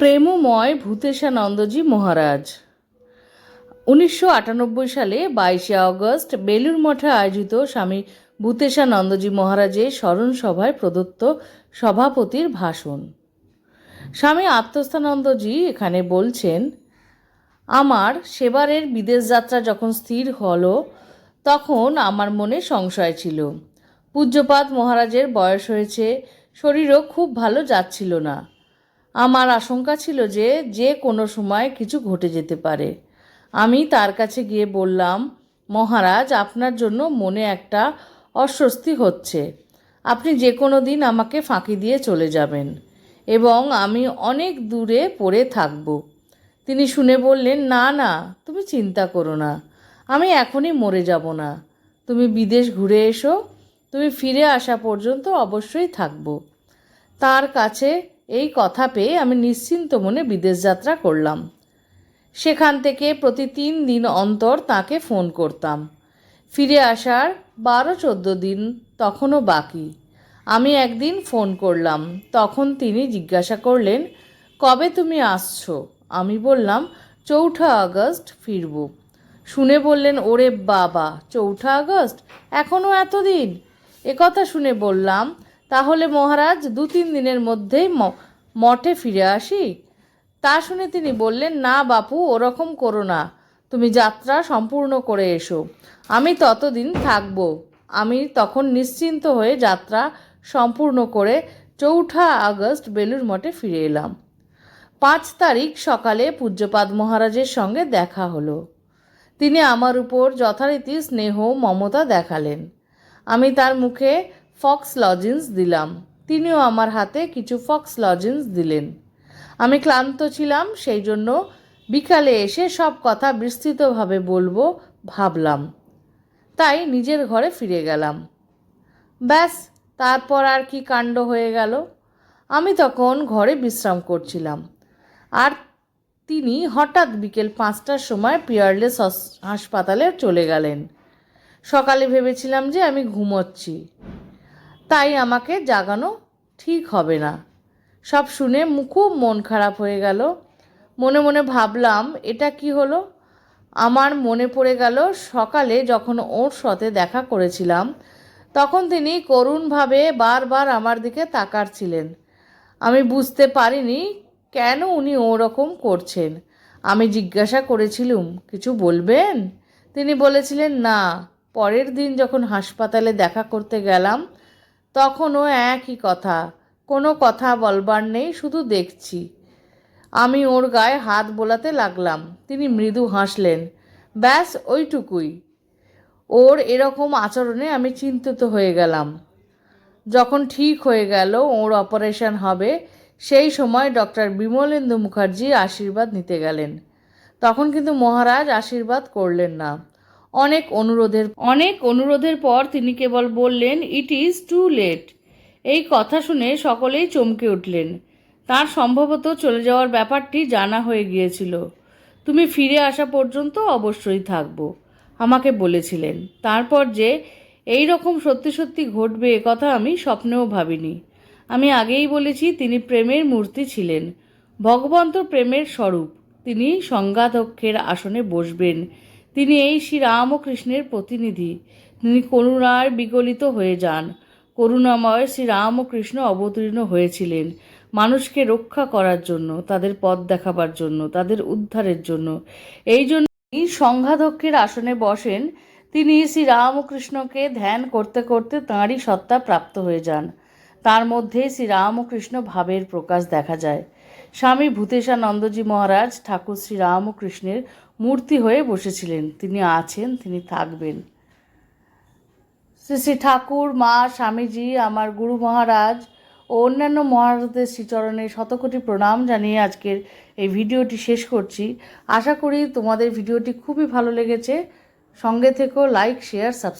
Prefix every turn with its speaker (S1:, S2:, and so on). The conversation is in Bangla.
S1: প্রেমময় ভূতেশানন্দজি মহারাজ। উনিশশো আটানব্বই সালে বাইশে আগস্ট বেলুর মঠে আয়োজিত স্বামী ভূতেশানন্দজি মহারাজের স্মরণ সভায় প্রদত্ত সভাপতির ভাষণ। স্বামী আত্মস্থানন্দজি এখানে বলছেন, আমার সেবারের বিদেশ যাত্রা যখন স্থির হলো, তখন আমার মনে সংশয় ছিল। পূজ্যপাদ মহারাজের বয়স হয়েছে, শরীরও খুব ভালো যাচ্ছিল না। আমার আশঙ্কা ছিল যে যে কোনো সময় কিছু ঘটে যেতে পারে। আমি তার কাছে গিয়ে বললাম, মহারাজ, আপনার জন্য মনে একটা অস্বস্তি হচ্ছে। আপনি যে কোনো দিন আমাকে ফাঁকি দিয়ে চলে যাবেন এবং আমি অনেক দূরে পড়ে থাকব তিনি শুনে বললেন, না না, তুমি চিন্তা করো না। আমি এখনই মরে যাব না। তুমি বিদেশ ঘুরে এসো। তুমি ফিরে আসা পর্যন্ত অবশ্যই থাকব তার কাছে এই কথা পেয়ে আমি নিশ্চিন্ত মনে বিদেশ যাত্রা করলাম। সেখান থেকে প্রতি তিন দিন অন্তর তাকে ফোন করতাম। ফিরে আসার বারো চোদ্দ দিন তখনও বাকি। আমি একদিন ফোন করলাম, তখন তিনি জিজ্ঞাসা করলেন, কবে তুমি আসছো? আমি বললাম, চৌঠা আগস্ট ফিরব। শুনে বললেন, ওরে বাবা, চৌঠা আগস্ট? এখনও এতদিন? একথা শুনে বললাম তাহলে মহারাজ দু তিন দিনের মধ্যেই মঠে ফিরে আসি। তা শুনে তিনি বললেন, না বাপু, ওরকম করো না। তুমি যাত্রা সম্পূর্ণ করে এসো। আমি ততদিন থাকব। আমি তখন নিশ্চিন্ত হয়ে যাত্রা সম্পূর্ণ করে চৌঠা আগস্ট বেলুর মঠে ফিরে এলাম। পাঁচ তারিখ সকালে পূজ্যপাদ মহারাজের সঙ্গে দেখা হলো। তিনি আমার উপর যথারীতি স্নেহ, মমতা দেখালেন। আমি তার মুখে ফক্স লজেন্স দিলাম। তিনিও আমার হাতে কিছু ফক্স লজেন্স দিলেন। আমি ক্লান্ত ছিলাম, সেই জন্য বিকালে এসে সব কথা বিস্তৃতভাবে বলব ভাবলাম। তাই নিজের ঘরে ফিরে গেলাম। ব্যাস, তারপর আর কি কাণ্ড হয়ে গেল? আমি তখন ঘরে বিশ্রাম করছিলাম। আর তিনি হঠাৎ বিকেল পাঁচটার সময় পিয়ারলেস হস- হাসপাতালে চলে গেলেন। সকালে ভেবেছিলাম যে আমি ঘুমোচ্ছি। তাই আমাকে জাগানো ঠিক হবে না। সব শুনে খুব মন খারাপ হয়ে গেল। মনে মনে ভাবলাম, এটা কি হলো? আমার মনে পড়ে গেল, সকালে যখন ওর সাথে দেখা করেছিলাম, তখন তিনি করুণভাবে বারবার আমার দিকে তাকাচ্ছিলেন। আমি বুঝতে পারিনি কেন উনি ওরকম করছেন। আমি জিজ্ঞাসা করেছিলুম, কিছু বলবেন? তিনি বলেছিলেন, না। পরের দিন যখন হাসপাতালে দেখা করতে গেলাম তখনও একই কথা। কোনো কথা বলবার নেই, শুধু দেখছি। আমি ওর গায়ে হাত বোলাতে লাগলাম। তিনি মৃদু হাসলেন। ব্যাস, ওইটুকুই। ওর এরকম আচরণে আমি চিন্তিত হয়ে গেলাম। যখন ঠিক হয়ে গেল ওর অপারেশন হবে, সেই সময় ডক্টর বিমলেন্দু মুখার্জি আশীর্বাদ নিতে গেলেন। তখন কিন্তু মহারাজ আশীর্বাদ করলেন না। অনেক অনুরোধের অনেক অনুরোধের পর তিনি কেবল বললেন ইট ইজ টু লেট এই কথা শুনে সকলেই চমকে উঠলেন। তার সম্ভবত চলে যাওয়ার ব্যাপারটি জানা হয়ে গিয়েছিল। তুমি ফিরে আসা পর্যন্ত অবশ্যই থাকব। আমাকে বলেছিলেন। তারপর যে এই রকম সত্যি সত্যি ঘটবে এ কথা আমি স্বপ্নেও ভাবিনি। আমি আগেই বলেছি, তিনি প্রেমের মূর্তি ছিলেন। ভগবন্ত প্রেমের স্বরূপ। তিনি সংজ্ঞাধ্যক্ষের আসনে বসবেন। তিনি এই শ্রীরামকৃষ্ণের প্রতিনিধি। তিনি করুণার বিগলিত হয়ে যান। করুণাময় শ্রীরামকৃষ্ণ অবতীর্ণ হয়েছিলেন মানুষকে রক্ষা করার জন্য, তাদের পথ দেখাবার জন্য, তাদের উদ্ধারের জন্য। এই জন্য তিনি সংঘাধ্যক্ষের আসনে বসেন। তিনি শ্রীরামকৃষ্ণকে ধ্যান করতে করতে তাঁরই সত্তা প্রাপ্ত হয়ে যান। তার মধ্যে শ্রীরামকৃষ্ণ ভাবের প্রকাশ দেখা যায়। স্বামী ভূতেশানন্দজি মহারাজ ঠাকুর শ্রীরামকৃষ্ণের মূর্তি হয়ে বসেছিলেন। তিনি আছেন, তিনি থাকবেন। শ্রী শ্রী ঠাকুর, মা, স্বামীজি, আমার গুরু মহারাজ ও অন্যান্য মহারাজদের শ্রীচরণে শতকোটি প্রণাম জানিয়ে আজকের এই ভিডিওটি শেষ করছি। আশা করি তোমাদের ভিডিওটি খুবই ভালো লেগেছে। সঙ্গে থেকেও লাইক, শেয়ার, সাবস্ক্রাইব।